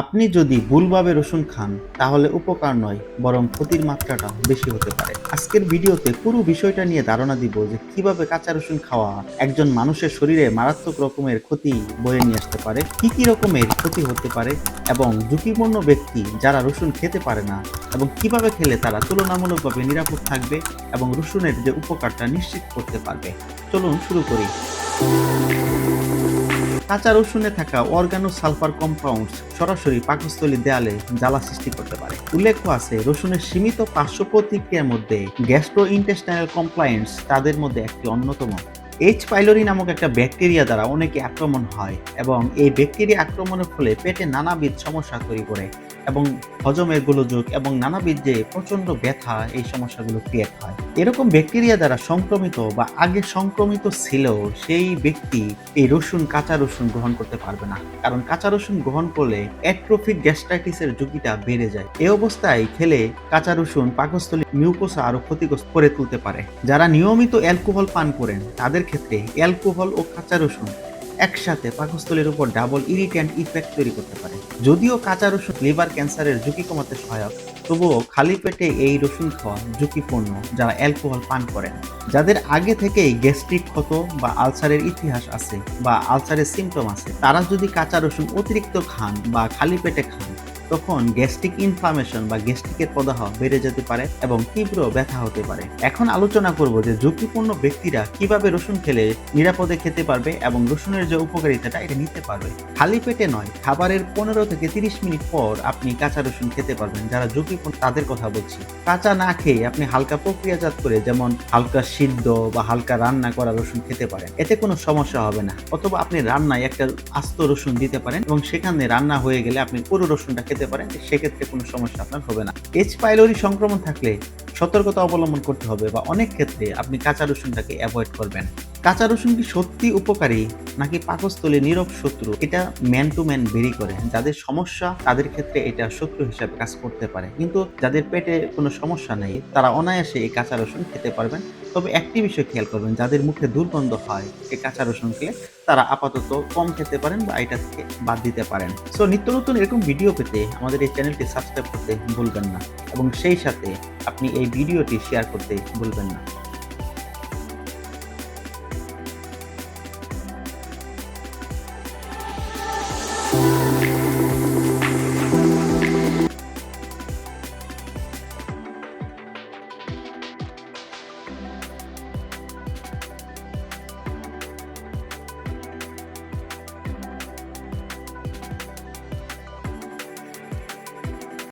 আপনি যদি ভুলভাবে রসুন খান, তাহলে উপকার নয়, বরং ক্ষতির মাত্রাটা বেশি হতে পারে। আজকের ভিডিওতে পুরো বিষয়টা নিয়ে ধারণা দিব যে কীভাবে কাঁচা রসুন খাওয়া একজন মানুষের শরীরে মারাত্মক রকমের ক্ষতি বয়ে নিয়ে আসতে পারে, কি কি রকমের ক্ষতি হতে পারে, এবং ঝুঁকিপূর্ণ ব্যক্তি যারা রসুন খেতে পারে না, এবং কীভাবে খেলে তারা তুলনামূলকভাবে নিরাপদ থাকবে এবং রসুনের যে উপকারটা নিশ্চিত করতে পারবে। চলুন শুরু করি। কাঁচা রসুনে থাকা অর্গানো সালফার কম্পাউন্ড সরাসরি পাকস্থলী দেয়ালে জ্বালা সৃষ্টি করতে পারে। উল্লেখ্য আছে, রসুনের সীমিত পার্শ্ব প্রতিক্রিয়ার মধ্যে গ্যাস্ট্রো ইন্টেস্টাইনাল কমপ্লায়েন্স তাদের মধ্যে একটি অন্যতম। এইচ পাইলোরি নামক একটা ব্যাকটেরিয়া দ্বারা অনেকে আক্রমণ হয় এবং এই ব্যাকটেরিয়া আক্রমণের ফলে পেটে নানাবিধ সমস্যা তৈরি করে। এবং হজমের গোলযোগ এবং নানাবিধ যে প্রচণ্ড ব্যথা, এই সমস্যাগুলো ক্রিয়েট হয়। এরকম ব্যাকটেরিয়া দ্বারা সংক্রমিত বা আগে সংক্রমিত ছিল সেই ব্যক্তি এই রসুন, কাঁচা রসুন গ্রহণ করতে পারবে না। কারণ কাঁচা রসুন গ্রহণ করলে অ্যাট্রোফিক গ্যাস্ট্রাইটিসের ঝুঁকিটা বেড়ে যায়। এই অবস্থায় খেলে কাঁচা রসুন পাকস্থলী মিউকোসা আরও ক্ষতিগ্রস্ত করে তুলতে পারে। যারা নিয়মিত অ্যালকোহল পান করেন, তাদের ক্ষেত্রে অ্যালকোহল ও কাঁচা রসুন একসাথে পাকস্থলীর উপর ডাবল ইরিটেন্ট ইফেক্ট তৈরি করতে পারে। যদিও কাঁচা রসুন লিভার ক্যান্সারের ঝুঁকি কমাতে সহায়ক, তবুও খালি পেটে এই রসুন খাওয়া ঝুঁকিপূর্ণ যারা অ্যালকোহল পান করেন। যাদের আগে থেকেই গ্যাস্ট্রিক ক্ষত বা আলসারের ইতিহাস আছে বা আলসারের সিমটম আছে, তারা যদি কাঁচা রসুন অতিরিক্ত খান বা খালি পেটে খান তখন গ্যাস্ট্রিক ইনফ্লামেশন বা গ্যাস্ট্রিকের প্রদাহ বেড়ে যেতে পারে এবং তীব্র ব্যথা হতে পারে। এখন আলোচনা করব যে ঝুঁকিপূর্ণ ব্যক্তিরা কীভাবে রসুন খেলে নিরাপদে খেতে পারবে এবং রসুনের যে উপকারিতাটা এটা নিতে পারবে। খালি পেটে নয়, খাবারের পনেরো থেকে তিরিশ মিনিট পর আপনি কাঁচা রসুন খেতে পারবেন। যারা ঝুঁকিপূর্ণ, তাদের কথা বলছি। কাঁচা না খেয়ে আপনি হালকা প্রক্রিয়াজাত করে যেমন হালকা সিদ্ধ বা হালকা রান্না করা রসুন খেতে পারেন। এতে কোনো সমস্যা হবে না। অথবা আপনি রান্নায় একটা আস্ত রসুন দিতে পারেন এবং সেখানে রান্না হয়ে গেলে আপনি পুরো রসুনটা খেতে পারেন সেক্ষেত্রে কোনো সমস্যা আপনার হবে না। এইচ পাইলোরি সংক্রমণ থাকলে সতর্কতা অবলম্বন করতে হবে বা অনেক ক্ষেত্রে আপনি কাঁচা রসুনটাকে অ্যাভয়েড করবেন। কাঁচা রসুন কি সত্যি উপকারী নাকি পাকস্থলে নীরব শত্রু? এটা ম্যান টু ম্যান ভেরি করে। যাদের সমস্যা, তাদের ক্ষেত্রে এটা শত্রু হিসাবে কাজ করতে পারে। কিন্তু যাদের পেটে কোনো সমস্যা নেই, তারা অনায়াসে এই কাঁচা রসুন খেতে পারবেন। তবে একটি বিষয় খেয়াল করবেন, যাদের মুখে দুর্গন্ধ হয় এই কাঁচা রসুন খেলে তারা আপাতত কম খেতে পারেন বা এটা থেকে বাদ দিতে পারেন। সো নিত্য নতুন এরকম ভিডিও পেতে আমাদের এই চ্যানেলটি সাবস্ক্রাইব করতে ভুলবেন না এবং সেই সাথে আপনি এই ভিডিওটি শেয়ার করতে ভুলবেন না।